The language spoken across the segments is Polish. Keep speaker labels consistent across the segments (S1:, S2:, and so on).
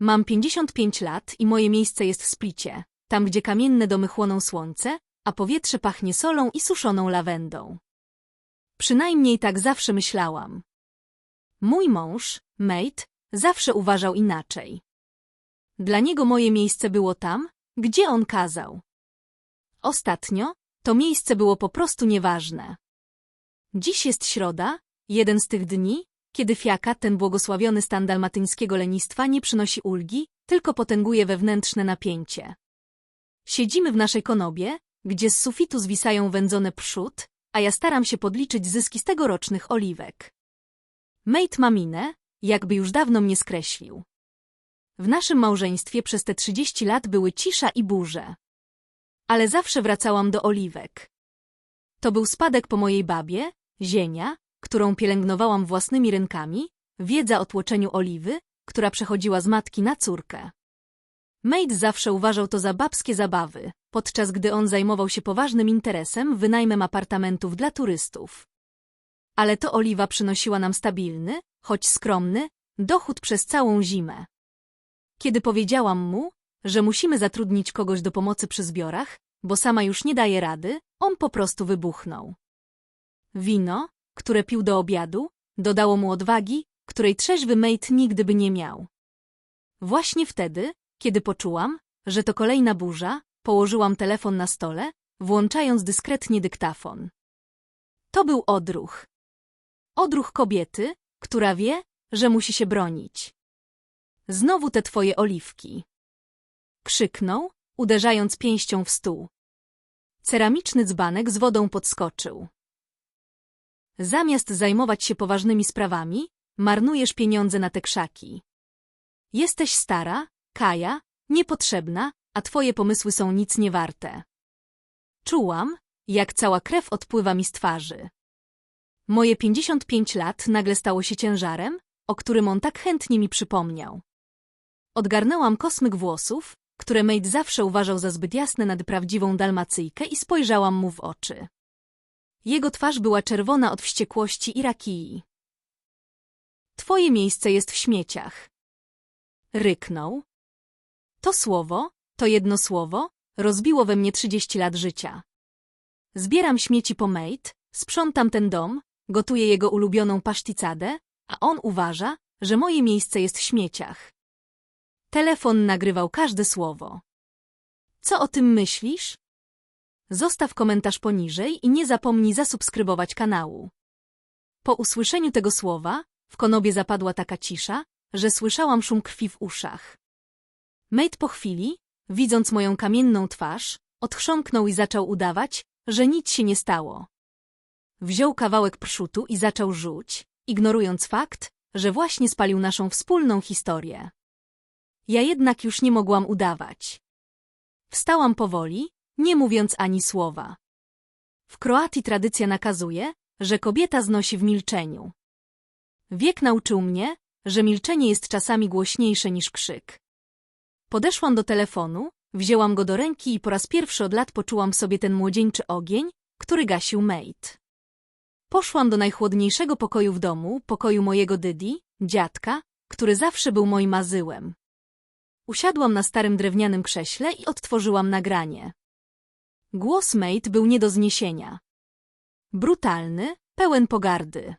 S1: Mam 55 lat i moje miejsce jest w Splicie, tam gdzie kamienne domy chłoną słońce, a powietrze pachnie solą i suszoną lawendą. Przynajmniej tak zawsze myślałam. Mój mąż, Mate, zawsze uważał inaczej. Dla niego moje miejsce było tam, gdzie on kazał. Ostatnio to miejsce było po prostu nieważne. Dziś jest środa, jeden z tych dni, kiedy fiaka, ten błogosławiony stan dalmatyńskiego lenistwa nie przynosi ulgi, tylko potęguje wewnętrzne napięcie. Siedzimy w naszej konobie, gdzie z sufitu zwisają wędzone przód, a ja staram się podliczyć zyski z tegorocznych oliwek. Mate ma minę, jakby już dawno mnie skreślił. W naszym małżeństwie przez te 30 lat były cisza i burze. Ale zawsze wracałam do oliwek. To był spadek po mojej babie, ziemia, którą pielęgnowałam własnymi rękami, wiedza o tłoczeniu oliwy, która przechodziła z matki na córkę. Mate zawsze uważał to za babskie zabawy, podczas gdy on zajmował się poważnym interesem wynajmem apartamentów dla turystów. Ale to oliwa przynosiła nam stabilny, choć skromny, dochód przez całą zimę. Kiedy powiedziałam mu, że musimy zatrudnić kogoś do pomocy przy zbiorach, bo sama już nie daje rady, on po prostu wybuchnął. Wino, które pił do obiadu, dodało mu odwagi, której trzeźwy Mate nigdy by nie miał. Właśnie wtedy, kiedy poczułam, że to kolejna burza, położyłam telefon na stole, włączając dyskretnie dyktafon. To był odruch. Odruch kobiety, która wie, że musi się bronić. Znowu te twoje oliwki. Krzyknął, uderzając pięścią w stół. Ceramiczny dzbanek z wodą podskoczył. Zamiast zajmować się poważnymi sprawami, marnujesz pieniądze na te krzaki. Jesteś stara, Kaja, niepotrzebna, a twoje pomysły są nic nie warte. Czułam, jak cała krew odpływa mi z twarzy. Moje 55 lat nagle stało się ciężarem, o którym on tak chętnie mi przypomniał. Odgarnęłam kosmyk włosów, które Mate zawsze uważał za zbyt jasne nad prawdziwą dalmacyjkę i spojrzałam mu w oczy. Jego twarz była czerwona od wściekłości i rakii. Twoje miejsce jest w śmieciach. Ryknął. To słowo, to jedno słowo, rozbiło we mnie trzydzieści lat życia. Zbieram śmieci po Mate, sprzątam ten dom, gotuję jego ulubioną paszticadę, a on uważa, że moje miejsce jest w śmieciach. Telefon nagrywał każde słowo. Co o tym myślisz? Zostaw komentarz poniżej i nie zapomnij zasubskrybować kanału. Po usłyszeniu tego słowa, w konobie zapadła taka cisza, że słyszałam szum krwi w uszach. Mate po chwili, widząc moją kamienną twarz, odchrząknął i zaczął udawać, że nic się nie stało. Wziął kawałek prszutu i zaczął rzuć, ignorując fakt, że właśnie spalił naszą wspólną historię. Ja jednak już nie mogłam udawać. Wstałam powoli, nie mówiąc ani słowa. W Kroatii tradycja nakazuje, że kobieta znosi w milczeniu. Wiek nauczył mnie, że milczenie jest czasami głośniejsze niż krzyk. Podeszłam do telefonu, wzięłam go do ręki i po raz pierwszy od lat poczułam sobie ten młodzieńczy ogień, który gasił Mate. Poszłam do najchłodniejszego pokoju w domu, pokoju mojego Dydi, dziadka, który zawsze był moim mazyłem. Usiadłam na starym drewnianym krześle i odtworzyłam nagranie. Głos Mate był nie do zniesienia. Brutalny, pełen pogardy.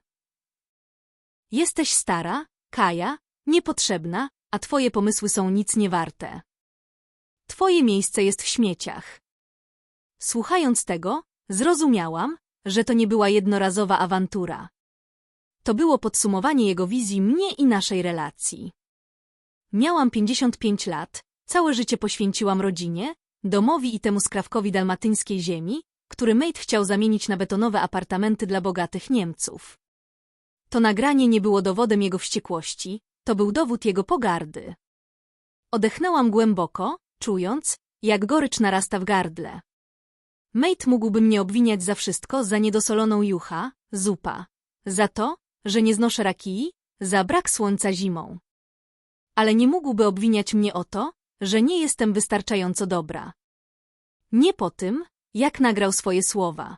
S1: Jesteś stara, Kaja, niepotrzebna, a twoje pomysły są nic nie warte. Twoje miejsce jest w śmieciach. Słuchając tego, zrozumiałam, że to nie była jednorazowa awantura. To było podsumowanie jego wizji mnie i naszej relacji. Miałam 55 lat, całe życie poświęciłam rodzinie, domowi i temu skrawkowi dalmatyńskiej ziemi, który Mate chciał zamienić na betonowe apartamenty dla bogatych Niemców. To nagranie nie było dowodem jego wściekłości, to był dowód jego pogardy. Odechnęłam głęboko, czując, jak gorycz narasta w gardle. Mate mógłby mnie obwiniać za wszystko, za niedosoloną jucha, zupa, za to, że nie znoszę rakii, za brak słońca zimą. Ale nie mógłby obwiniać mnie o to, że nie jestem wystarczająco dobra. Nie po tym, jak nagrał swoje słowa.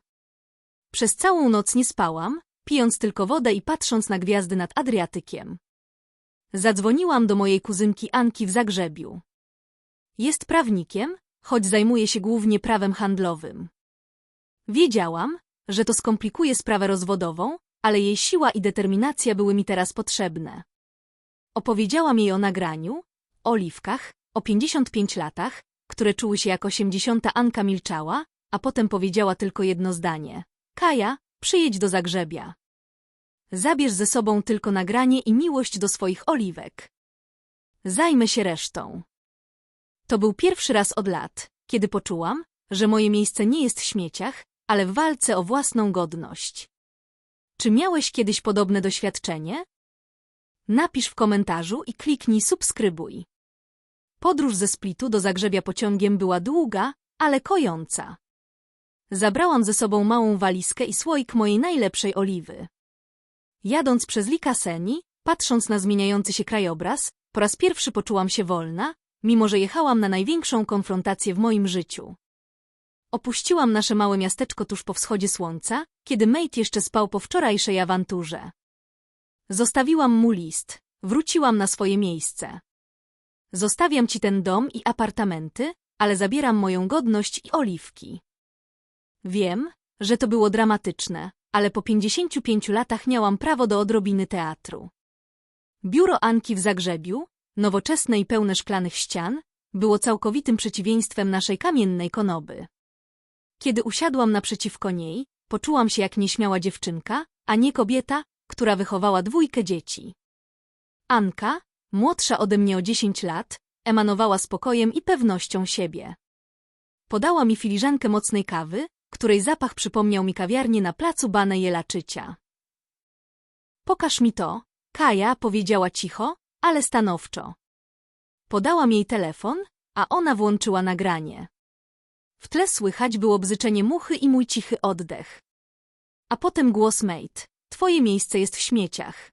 S1: Przez całą noc nie spałam, pijąc tylko wodę i patrząc na gwiazdy nad Adriatykiem. Zadzwoniłam do mojej kuzynki Anki w Zagrzebiu. Jest prawnikiem, choć zajmuje się głównie prawem handlowym. Wiedziałam, że to skomplikuje sprawę rozwodową, ale jej siła i determinacja były mi teraz potrzebne. Opowiedziałam jej o nagraniu, oliwkach, o 55 latach, które czuły się jak 80. Anka milczała, a potem powiedziała tylko jedno zdanie. Kaja, przyjedź do Zagrzebia. Zabierz ze sobą tylko nagranie i miłość do swoich oliwek. Zajmę się resztą. To był pierwszy raz od lat, kiedy poczułam, że moje miejsce nie jest w śmieciach, ale w walce o własną godność. Czy miałeś kiedyś podobne doświadczenie? Napisz w komentarzu i kliknij subskrybuj. Podróż ze Splitu do Zagrzebia pociągiem była długa, ale kojąca. Zabrałam ze sobą małą walizkę i słoik mojej najlepszej oliwy. Jadąc przez Likaseni, patrząc na zmieniający się krajobraz, po raz pierwszy poczułam się wolna, mimo że jechałam na największą konfrontację w moim życiu. Opuściłam nasze małe miasteczko tuż po wschodzie słońca, kiedy Mate jeszcze spał po wczorajszej awanturze. Zostawiłam mu list, wróciłam na swoje miejsce. Zostawiam ci ten dom i apartamenty, ale zabieram moją godność i oliwki. Wiem, że to było dramatyczne, ale po 55 latach miałam prawo do odrobiny teatru. Biuro Anki w Zagrzebiu, nowoczesne i pełne szklanych ścian, było całkowitym przeciwieństwem naszej kamiennej konoby. Kiedy usiadłam naprzeciwko niej, poczułam się jak nieśmiała dziewczynka, a nie kobieta, która wychowała dwójkę dzieci. Anka, młodsza ode mnie o 10 lat, emanowała spokojem i pewnością siebie. Podała mi filiżankę mocnej kawy, której zapach przypomniał mi kawiarnię na placu Bane Jelaczycia. Pokaż mi to, Kaja powiedziała cicho, ale stanowczo. Podałam jej telefon, a ona włączyła nagranie. W tle słychać było bzyczenie muchy i mój cichy oddech. A potem głos Mate. Twoje miejsce jest w śmieciach.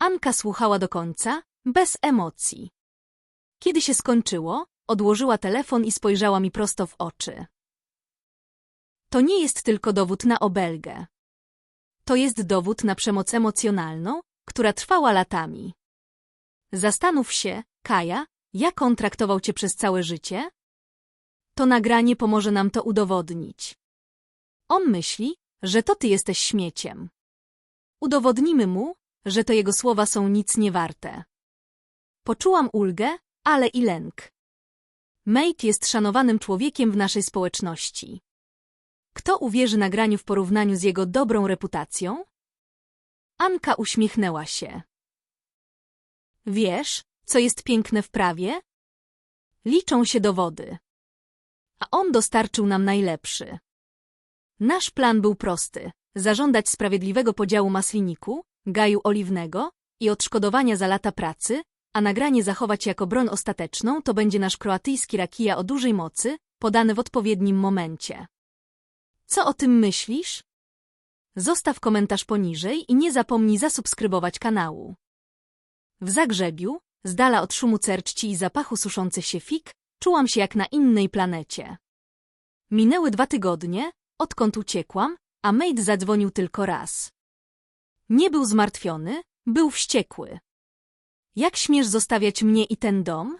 S1: Anka słuchała do końca, bez emocji. Kiedy się skończyło, odłożyła telefon i spojrzała mi prosto w oczy. To nie jest tylko dowód na obelgę. To jest dowód na przemoc emocjonalną, która trwała latami. Zastanów się, Kaja, jak on traktował cię przez całe życie? To nagranie pomoże nam to udowodnić. On myśli, że to ty jesteś śmieciem. Udowodnimy mu, że to jego słowa są nic nie warte. Poczułam ulgę, ale i lęk. Mate jest szanowanym człowiekiem w naszej społeczności. Kto uwierzy nagraniu w porównaniu z jego dobrą reputacją? Anka uśmiechnęła się. Wiesz, co jest piękne w prawie? Liczą się dowody. A on dostarczył nam najlepszy. Nasz plan był prosty. Zażądać sprawiedliwego podziału masliniku, gaju oliwnego i odszkodowania za lata pracy, a nagranie zachować jako broń ostateczną to będzie nasz kroatyjski rakija o dużej mocy, podany w odpowiednim momencie. Co o tym myślisz? Zostaw komentarz poniżej i nie zapomnij zasubskrybować kanału. W Zagrzebiu, z dala od szumu cerczci i zapachu suszących się fig, czułam się jak na innej planecie. Minęły dwa tygodnie, odkąd uciekłam, a Maid zadzwonił tylko raz. Nie był zmartwiony, był wściekły. Jak śmiesz zostawiać mnie i ten dom?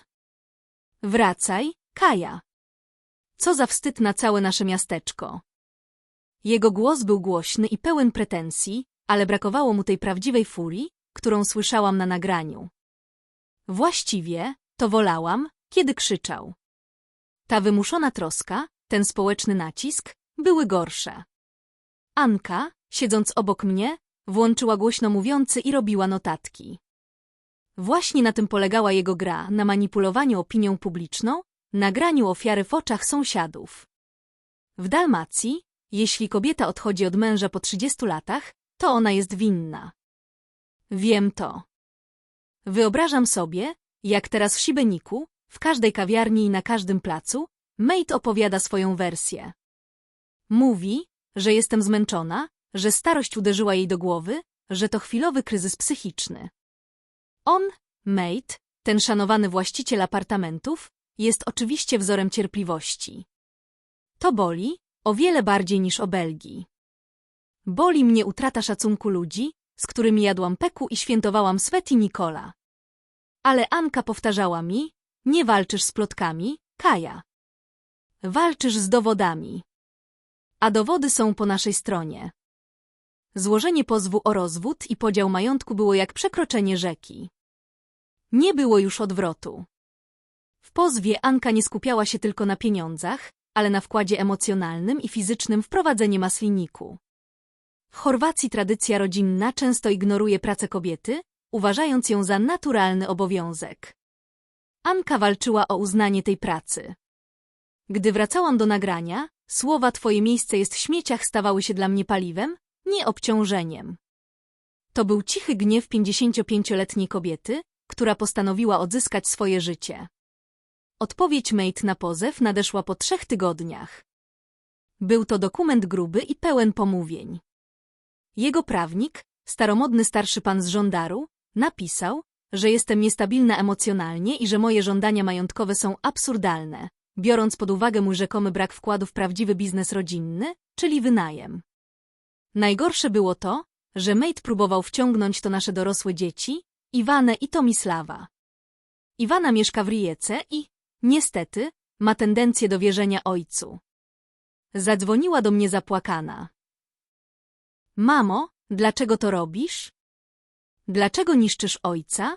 S1: Wracaj, Kaja. Co za wstyd na całe nasze miasteczko. Jego głos był głośny i pełen pretensji, ale brakowało mu tej prawdziwej furii, którą słyszałam na nagraniu. Właściwie, to wolałam, kiedy krzyczał. Ta wymuszona troska, ten społeczny nacisk, były gorsze. Anka, siedząc obok mnie, włączyła głośno mówiący i robiła notatki. Właśnie na tym polegała jego gra, na manipulowaniu opinią publiczną, nagraniu ofiary w oczach sąsiadów. W Dalmacji, jeśli kobieta odchodzi od męża po 30 latach, to ona jest winna. Wiem to. Wyobrażam sobie, jak teraz w Sibeniku, w każdej kawiarni i na każdym placu, Mate opowiada swoją wersję. Mówi, że jestem zmęczona, że starość uderzyła jej do głowy, że to chwilowy kryzys psychiczny. On, Mate, ten szanowany właściciel apartamentów, jest oczywiście wzorem cierpliwości. To boli, o wiele bardziej niż obelgi. Boli mnie utrata szacunku ludzi, z którymi jadłam peku i świętowałam Sveti Nikola. Ale Anka powtarzała mi, nie walczysz z plotkami, Kaja. Walczysz z dowodami. A dowody są po naszej stronie. Złożenie pozwu o rozwód i podział majątku było jak przekroczenie rzeki. Nie było już odwrotu. W pozwie Anka nie skupiała się tylko na pieniądzach, ale na wkładzie emocjonalnym i fizycznym w prowadzenie masliniku. W Chorwacji tradycja rodzinna często ignoruje pracę kobiety, uważając ją za naturalny obowiązek. Anka walczyła o uznanie tej pracy. Gdy wracałam do nagrania, słowa Twoje miejsce jest w śmieciach stawały się dla mnie paliwem, nie obciążeniem. To był cichy gniew 55-letniej kobiety, która postanowiła odzyskać swoje życie. Odpowiedź Mate na pozew nadeszła po trzech tygodniach. Był to dokument gruby i pełen pomówień. Jego prawnik, staromodny starszy pan z żądaru, napisał, że jestem niestabilna emocjonalnie i że moje żądania majątkowe są absurdalne, biorąc pod uwagę mój rzekomy brak wkładu w prawdziwy biznes rodzinny, czyli wynajem. Najgorsze było to, że Mate próbował wciągnąć to nasze dorosłe dzieci, Iwanę i Tomislawa. Iwana mieszka w Rijece i, niestety, ma tendencję do wierzenia ojcu. Zadzwoniła do mnie zapłakana. Mamo, dlaczego to robisz? Dlaczego niszczysz ojca?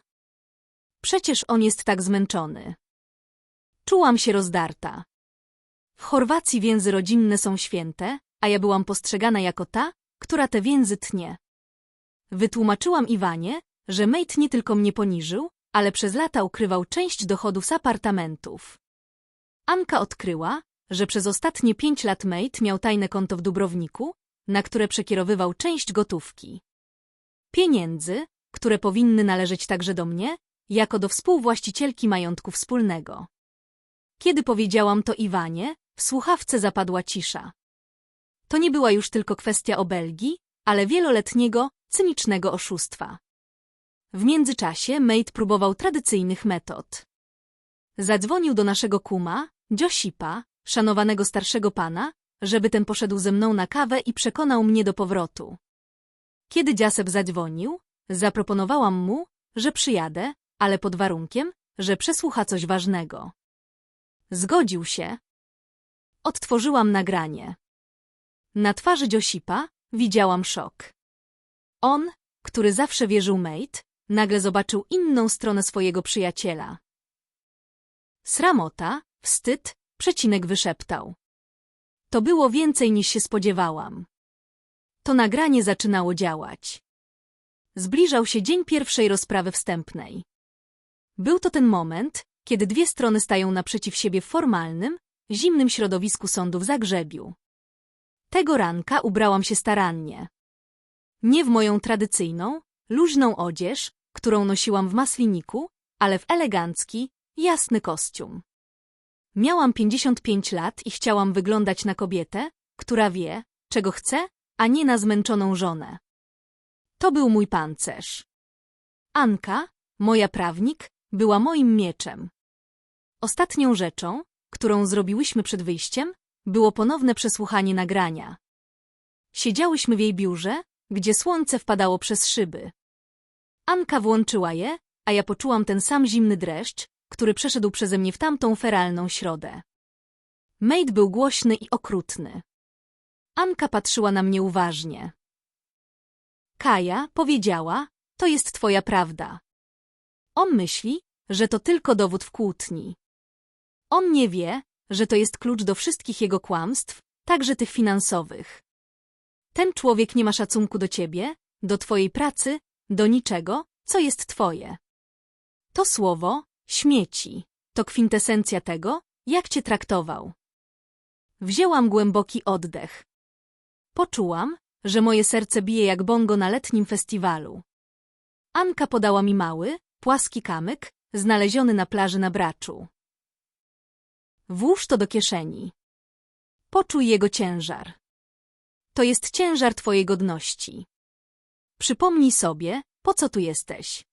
S1: Przecież on jest tak zmęczony. Czułam się rozdarta. W Chorwacji więzy rodzinne są święte, a ja byłam postrzegana jako ta, która te więzy tnie. Wytłumaczyłam Iwanie, że Mate nie tylko mnie poniżył, ale przez lata ukrywał część dochodów z apartamentów. Anka odkryła, że przez ostatnie pięć lat Mate miał tajne konto w Dubrowniku, na które przekierowywał część gotówki. Pieniędzy, które powinny należeć także do mnie, jako do współwłaścicielki majątku wspólnego. Kiedy powiedziałam to Iwanie, w słuchawce zapadła cisza. To nie była już tylko kwestia obelgi, ale wieloletniego, cynicznego oszustwa. W międzyczasie Mate próbował tradycyjnych metod. Zadzwonił do naszego kuma, Dziosipa, szanowanego starszego pana, żeby ten poszedł ze mną na kawę i przekonał mnie do powrotu. Kiedy Dziaseb zadzwonił, zaproponowałam mu, że przyjadę, ale pod warunkiem, że przesłucha coś ważnego. Zgodził się. Odtworzyłam nagranie. Na twarzy Dziosipa widziałam szok. On, który zawsze wierzył Mate, nagle zobaczył inną stronę swojego przyjaciela. Sramota, wstyd, przecinek wyszeptał. To było więcej niż się spodziewałam. To nagranie zaczynało działać. Zbliżał się dzień pierwszej rozprawy wstępnej. Był to ten moment, kiedy dwie strony stają naprzeciw siebie w formalnym, zimnym środowisku sądu w Zagrzebiu. Tego ranka ubrałam się starannie. Nie w moją tradycyjną, luźną odzież, którą nosiłam w masliniku, ale w elegancki, jasny kostium. Miałam 55 lat i chciałam wyglądać na kobietę, która wie, czego chce, a nie na zmęczoną żonę. To był mój pancerz. Anka, moja prawnik, była moim mieczem. Ostatnią rzeczą, którą zrobiłyśmy przed wyjściem, było ponowne przesłuchanie nagrania. Siedziałyśmy w jej biurze, gdzie słońce wpadało przez szyby. Anka włączyła je, a ja poczułam ten sam zimny dreszcz, który przeszedł przeze mnie w tamtą feralną środę. Maid był głośny i okrutny. Anka patrzyła na mnie uważnie. Kaja powiedziała, to jest twoja prawda. On myśli, że to tylko dowód w kłótni. On nie wie, że to jest klucz do wszystkich jego kłamstw, także tych finansowych. Ten człowiek nie ma szacunku do ciebie, do twojej pracy, do niczego, co jest twoje. To słowo, śmieci, to kwintesencja tego, jak cię traktował. Wzięłam głęboki oddech. Poczułam, że moje serce bije jak bongo na letnim festiwalu. Anka podała mi mały, płaski kamyk, znaleziony na plaży na Braczu. Włóż to do kieszeni. Poczuj jego ciężar. To jest ciężar twojej godności. Przypomnij sobie, po co tu jesteś.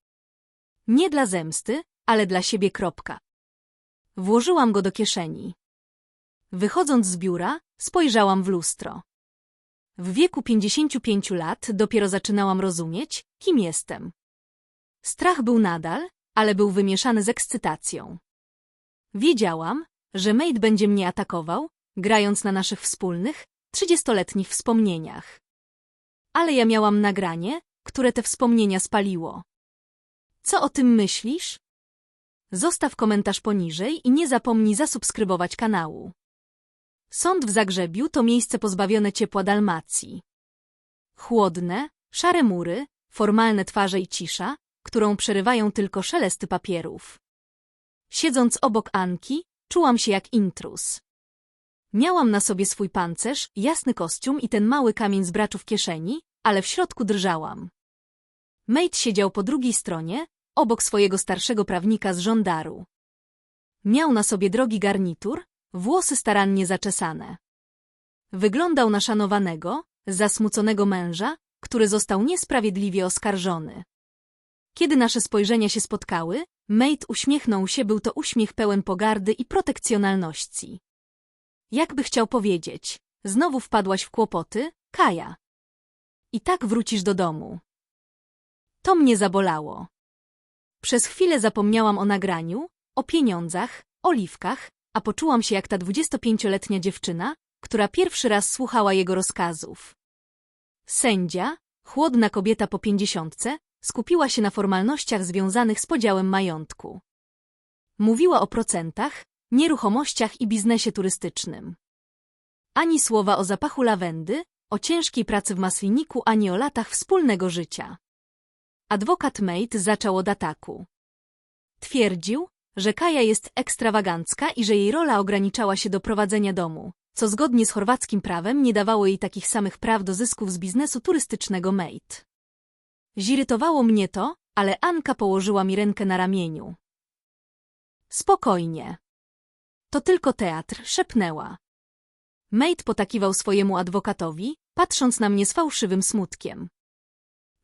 S1: Nie dla zemsty, ale dla siebie kropka. Włożyłam go do kieszeni. Wychodząc z biura, spojrzałam w lustro. W wieku 55 lat dopiero zaczynałam rozumieć, kim jestem. Strach był nadal, ale był wymieszany z ekscytacją. Wiedziałam, że Mate będzie mnie atakował, grając na naszych wspólnych, trzydziestoletnich wspomnieniach. Ale ja miałam nagranie, które te wspomnienia spaliło. Co o tym myślisz? Zostaw komentarz poniżej i nie zapomnij zasubskrybować kanału. Sąd w Zagrzebiu to miejsce pozbawione ciepła Dalmacji. Chłodne, szare mury, formalne twarze i cisza, którą przerywają tylko szelesty papierów. Siedząc obok Anki, czułam się jak intrus. Miałam na sobie swój pancerz, jasny kostium i ten mały kamień z braczu w kieszeni, ale w środku drżałam. Mate siedział po drugiej stronie, obok swojego starszego prawnika z żądaru. Miał na sobie drogi garnitur, włosy starannie zaczesane. Wyglądał na szanowanego, zasmuconego męża, który został niesprawiedliwie oskarżony. Kiedy nasze spojrzenia się spotkały, Mate uśmiechnął się, był to uśmiech pełen pogardy i protekcjonalności. Jakby chciał powiedzieć, znowu wpadłaś w kłopoty, Kaja. I tak wrócisz do domu. To mnie zabolało. Przez chwilę zapomniałam o nagraniu, o pieniądzach, oliwkach, a poczułam się jak ta dwudziestopięcioletnia dziewczyna, która pierwszy raz słuchała jego rozkazów. Sędzia, chłodna kobieta po pięćdziesiątce, skupiła się na formalnościach związanych z podziałem majątku. Mówiła o procentach, nieruchomościach i biznesie turystycznym. Ani słowa o zapachu lawendy, o ciężkiej pracy w masliniku, ani o latach wspólnego życia. Adwokat Mate zaczął od ataku. Twierdził, że Kaja jest ekstrawagancka i że jej rola ograniczała się do prowadzenia domu, co zgodnie z chorwackim prawem nie dawało jej takich samych praw do zysków z biznesu turystycznego Mate. Zirytowało mnie to, ale Anka położyła mi rękę na ramieniu. Spokojnie. To tylko teatr, szepnęła. Mate potakiwał swojemu adwokatowi, patrząc na mnie z fałszywym smutkiem.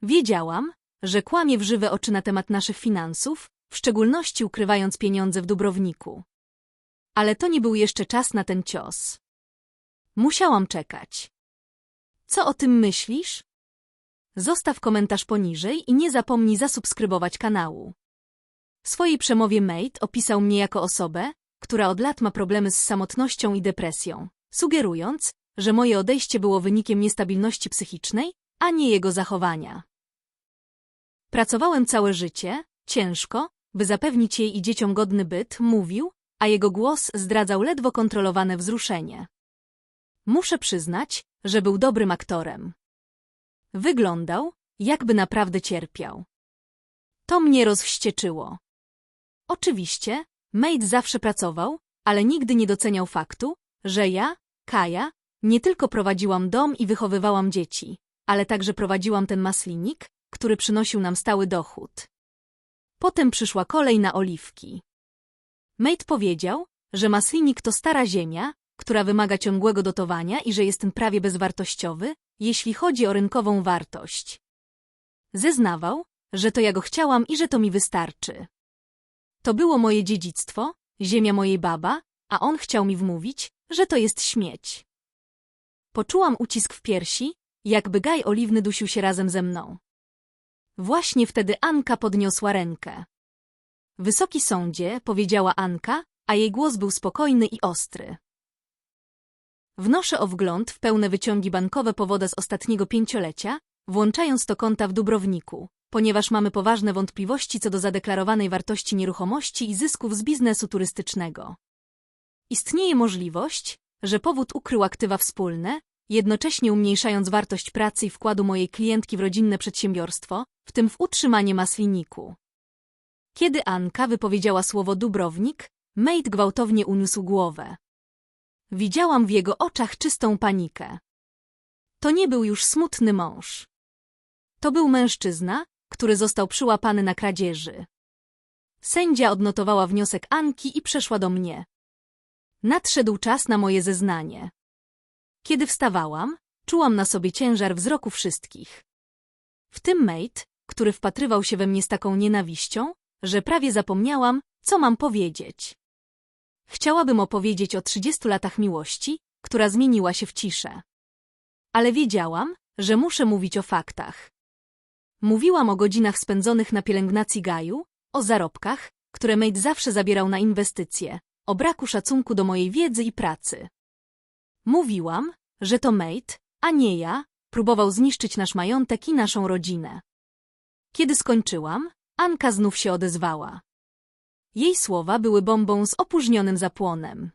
S1: Wiedziałam, że kłamie w żywe oczy na temat naszych finansów, w szczególności ukrywając pieniądze w Dubrowniku. Ale to nie był jeszcze czas na ten cios. Musiałam czekać. Co o tym myślisz? Zostaw komentarz poniżej i nie zapomnij zasubskrybować kanału. W swojej przemowie Mate opisał mnie jako osobę, która od lat ma problemy z samotnością i depresją, sugerując, że moje odejście było wynikiem niestabilności psychicznej, a nie jego zachowania. Pracowałem całe życie, ciężko, by zapewnić jej i dzieciom godny byt, mówił, a jego głos zdradzał ledwo kontrolowane wzruszenie. Muszę przyznać, że był dobrym aktorem. Wyglądał, jakby naprawdę cierpiał. To mnie rozwścieczyło. Oczywiście, Maid zawsze pracował, ale nigdy nie doceniał faktu, że ja, Kaja, nie tylko prowadziłam dom i wychowywałam dzieci, ale także prowadziłam ten maslinik, który przynosił nam stały dochód. Potem przyszła kolej na oliwki. Maid powiedział, że maslinik to stara ziemia, która wymaga ciągłego dotowania i że jest prawie bezwartościowy, jeśli chodzi o rynkową wartość. Zeznawał, że to ja go chciałam i że to mi wystarczy. To było moje dziedzictwo, ziemia mojej baba, a on chciał mi wmówić, że to jest śmieć. Poczułam ucisk w piersi, jakby gaj oliwny dusił się razem ze mną. Właśnie wtedy Anka podniosła rękę. Wysoki sądzie, powiedziała Anka, a jej głos był spokojny i ostry. Wnoszę o wgląd w pełne wyciągi bankowe powoda z ostatniego pięciolecia, włączając to konta w Dubrowniku, ponieważ mamy poważne wątpliwości co do zadeklarowanej wartości nieruchomości i zysków z biznesu turystycznego. Istnieje możliwość, że powód ukrył aktywa wspólne, jednocześnie umniejszając wartość pracy i wkładu mojej klientki w rodzinne przedsiębiorstwo, w tym w utrzymanie masliniku. Kiedy Anka wypowiedziała słowo Dubrownik, Mate gwałtownie uniósł głowę. Widziałam w jego oczach czystą panikę. To nie był już smutny mąż. To był mężczyzna, który został przyłapany na kradzieży. Sędzia odnotowała wniosek Anki i przeszła do mnie. Nadszedł czas na moje zeznanie. Kiedy wstawałam, czułam na sobie ciężar wzroku wszystkich. W tym Mate, który wpatrywał się we mnie z taką nienawiścią, że prawie zapomniałam, co mam powiedzieć. Chciałabym opowiedzieć o trzydziestu latach miłości, która zmieniła się w ciszę. Ale wiedziałam, że muszę mówić o faktach. Mówiłam o godzinach spędzonych na pielęgnacji Gaju, o zarobkach, które Mate zawsze zabierał na inwestycje, o braku szacunku do mojej wiedzy i pracy. Mówiłam, że to Mate, a nie ja, próbował zniszczyć nasz majątek i naszą rodzinę. Kiedy skończyłam, Anka znów się odezwała. Jej słowa były bombą z opóźnionym zapłonem.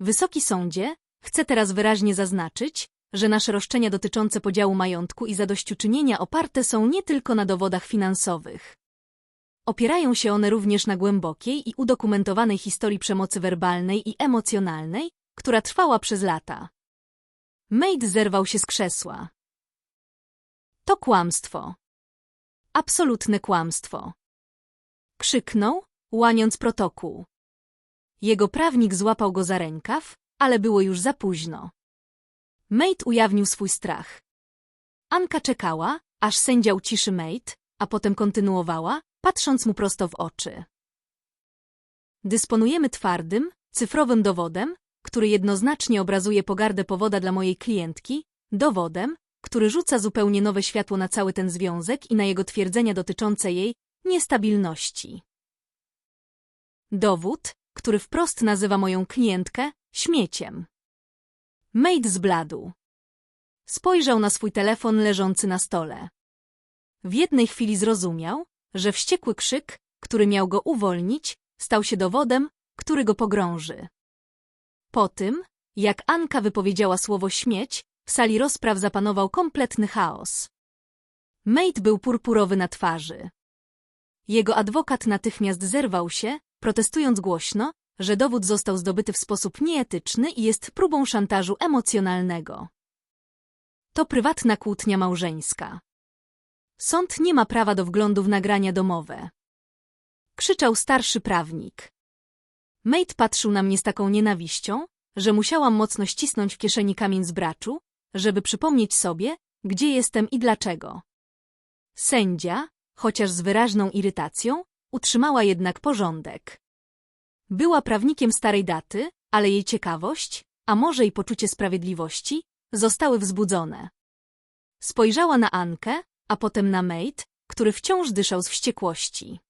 S1: Wysoki sądzie, chcę teraz wyraźnie zaznaczyć, że nasze roszczenia dotyczące podziału majątku i zadośćuczynienia oparte są nie tylko na dowodach finansowych. Opierają się one również na głębokiej i udokumentowanej historii przemocy werbalnej i emocjonalnej, która trwała przez lata. Maid zerwał się z krzesła. To kłamstwo. Absolutne kłamstwo. Krzyknął, łaniąc protokół. Jego prawnik złapał go za rękaw, ale było już za późno. Maid ujawnił swój strach. Anka czekała, aż sędzia uciszy Maid, a potem kontynuowała, patrząc mu prosto w oczy. Dysponujemy twardym, cyfrowym dowodem, który jednoznacznie obrazuje pogardę powoda dla mojej klientki, dowodem, który rzuca zupełnie nowe światło na cały ten związek i na jego twierdzenia dotyczące jej niestabilności. Dowód, który wprost nazywa moją klientkę śmieciem. Maid zbladł. Spojrzał na swój telefon leżący na stole. W jednej chwili zrozumiał, że wściekły krzyk, który miał go uwolnić, stał się dowodem, który go pogrąży. Po tym, jak Anka wypowiedziała słowo śmieć, w sali rozpraw zapanował kompletny chaos. Maid był purpurowy na twarzy. Jego adwokat natychmiast zerwał się, protestując głośno, że dowód został zdobyty w sposób nieetyczny i jest próbą szantażu emocjonalnego. To prywatna kłótnia małżeńska. Sąd nie ma prawa do wglądu w nagrania domowe. Krzyczał starszy prawnik. Maid patrzył na mnie z taką nienawiścią, że musiałam mocno ścisnąć w kieszeni kamień z braczu, żeby przypomnieć sobie, gdzie jestem i dlaczego. Sędzia, chociaż z wyraźną irytacją, utrzymała jednak porządek. Była prawnikiem starej daty, ale jej ciekawość, a może i poczucie sprawiedliwości, zostały wzbudzone. Spojrzała na Ankę, a potem na Maid, który wciąż dyszał z wściekłości.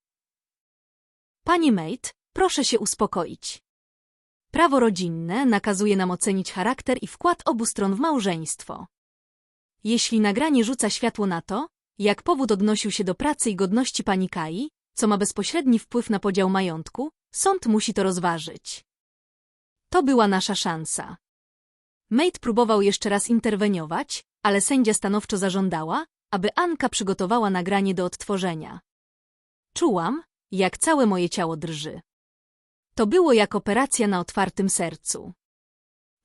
S1: Panie Maid, proszę się uspokoić. Prawo rodzinne nakazuje nam ocenić charakter i wkład obu stron w małżeństwo. Jeśli nagranie rzuca światło na to, jak powód odnosił się do pracy i godności pani Kai, co ma bezpośredni wpływ na podział majątku, sąd musi to rozważyć. To była nasza szansa. Maid próbował jeszcze raz interweniować, ale sędzia stanowczo zażądała, aby Anka przygotowała nagranie do odtworzenia. Czułam, jak całe moje ciało drży. To było jak operacja na otwartym sercu.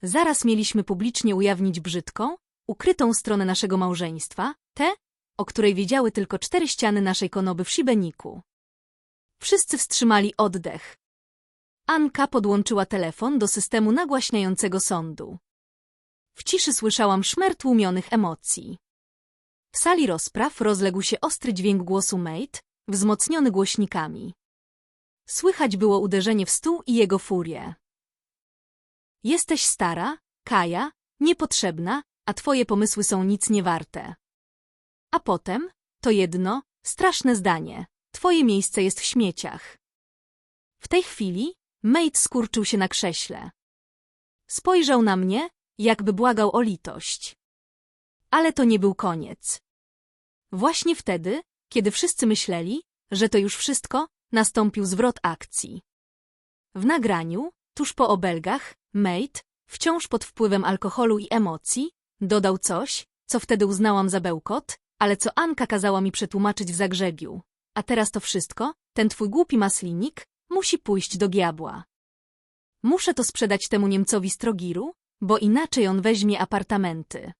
S1: Zaraz mieliśmy publicznie ujawnić brzydką, ukrytą stronę naszego małżeństwa, tę, o której wiedziały tylko cztery ściany naszej konoby w Szibeniku. Wszyscy wstrzymali oddech. Anka podłączyła telefon do systemu nagłaśniającego sądu. W ciszy słyszałam szmer tłumionych emocji. W sali rozpraw rozległ się ostry dźwięk głosu Maid, wzmocniony głośnikami. Słychać było uderzenie w stół i jego furię. Jesteś stara, Kaja, niepotrzebna, a twoje pomysły są nic nie warte. A potem, to jedno, straszne zdanie. Twoje miejsce jest w śmieciach. W tej chwili Maid skurczył się na krześle. Spojrzał na mnie, jakby błagał o litość. Ale to nie był koniec. Właśnie wtedy, kiedy wszyscy myśleli, że to już wszystko, nastąpił zwrot akcji. W nagraniu, tuż po obelgach, Maid, wciąż pod wpływem alkoholu i emocji, dodał coś, co wtedy uznałam za bełkot, ale co Anka kazała mi przetłumaczyć w Zagrzebiu. A teraz to wszystko, ten twój głupi maslinik, musi pójść do diabła. Muszę to sprzedać temu Niemcowi Strogiru, bo inaczej on weźmie apartamenty.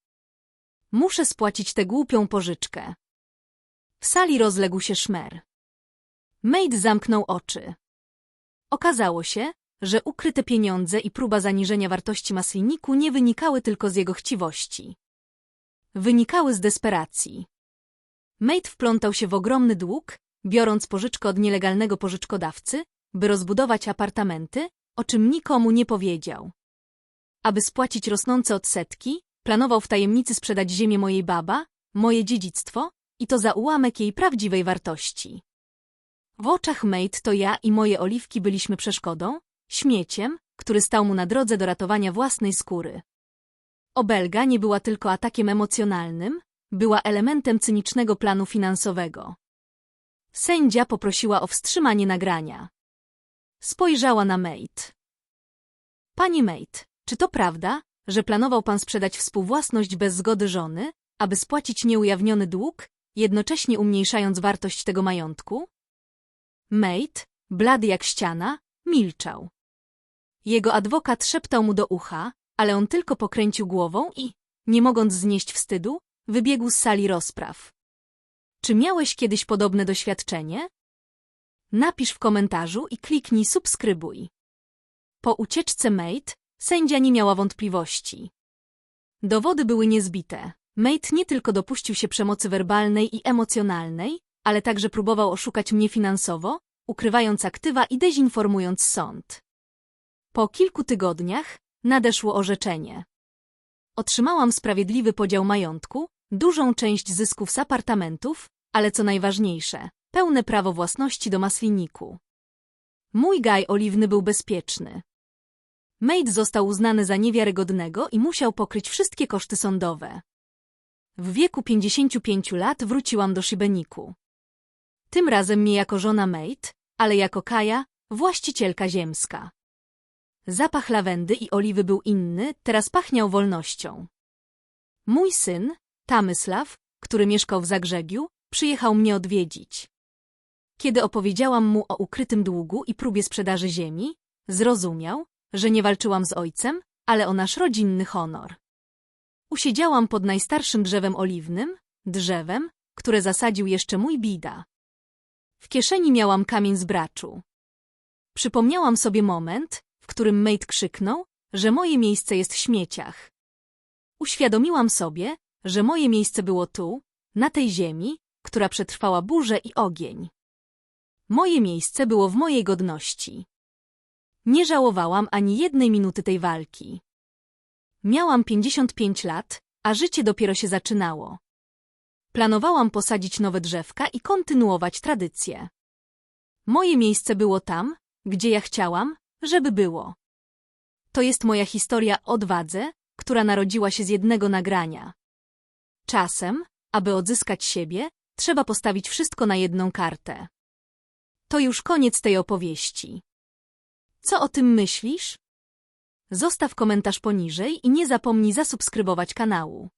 S1: Muszę spłacić tę głupią pożyczkę. W sali rozległ się szmer. Maid zamknął oczy. Okazało się, że ukryte pieniądze i próba zaniżenia wartości masliniku nie wynikały tylko z jego chciwości. Wynikały z desperacji. Maid wplątał się w ogromny dług, biorąc pożyczkę od nielegalnego pożyczkodawcy, by rozbudować apartamenty, o czym nikomu nie powiedział. Aby spłacić rosnące odsetki, planował w tajemnicy sprzedać ziemię mojej baba, moje dziedzictwo, i to za ułamek jej prawdziwej wartości. W oczach Mate to ja i moje oliwki byliśmy przeszkodą, śmieciem, który stał mu na drodze do ratowania własnej skóry. Obelga nie była tylko atakiem emocjonalnym, była elementem cynicznego planu finansowego. Sędzia poprosiła o wstrzymanie nagrania. Spojrzała na Mate. Panie Mate, czy to prawda, że planował pan sprzedać współwłasność bez zgody żony, aby spłacić nieujawniony dług, jednocześnie umniejszając wartość tego majątku? Mate, blady jak ściana, milczał. Jego adwokat szeptał mu do ucha, ale on tylko pokręcił głową i, nie mogąc znieść wstydu, wybiegł z sali rozpraw. Czy miałeś kiedyś podobne doświadczenie? Napisz w komentarzu i kliknij subskrybuj. Po ucieczce Mate, sędzia nie miała wątpliwości. Dowody były niezbite. Mate nie tylko dopuścił się przemocy werbalnej i emocjonalnej, ale także próbował oszukać mnie finansowo, ukrywając aktywa i dezinformując sąd. Po kilku tygodniach nadeszło orzeczenie. Otrzymałam sprawiedliwy podział majątku, dużą część zysków z apartamentów, ale co najważniejsze, pełne prawo własności do masliniku. Mój gaj oliwny był bezpieczny. Maid został uznany za niewiarygodnego i musiał pokryć wszystkie koszty sądowe. W wieku 55 lat wróciłam do Szybeniku. Tym razem nie jako żona Maid, ale jako Kaja, właścicielka ziemska. Zapach lawendy i oliwy był inny, teraz pachniał wolnością. Mój syn, Tamysław, który mieszkał w Zagrzebiu, przyjechał mnie odwiedzić. Kiedy opowiedziałam mu o ukrytym długu i próbie sprzedaży ziemi, zrozumiał, że nie walczyłam z ojcem, ale o nasz rodzinny honor. Usiedziałam pod najstarszym drzewem oliwnym, drzewem, które zasadził jeszcze mój bida. W kieszeni miałam kamień z braczu. Przypomniałam sobie moment, w którym Mate krzyknął, że moje miejsce jest w śmieciach. Uświadomiłam sobie, że moje miejsce było tu, na tej ziemi, która przetrwała burzę i ogień. Moje miejsce było w mojej godności. Nie żałowałam ani jednej minuty tej walki. Miałam 55 lat, a życie dopiero się zaczynało. Planowałam posadzić nowe drzewka i kontynuować tradycję. Moje miejsce było tam, gdzie ja chciałam, żeby było. To jest moja historia o odwadze, która narodziła się z jednego nagrania. Czasem, aby odzyskać siebie, trzeba postawić wszystko na jedną kartę. To już koniec tej opowieści. Co o tym myślisz? Zostaw komentarz poniżej i nie zapomnij zasubskrybować kanału.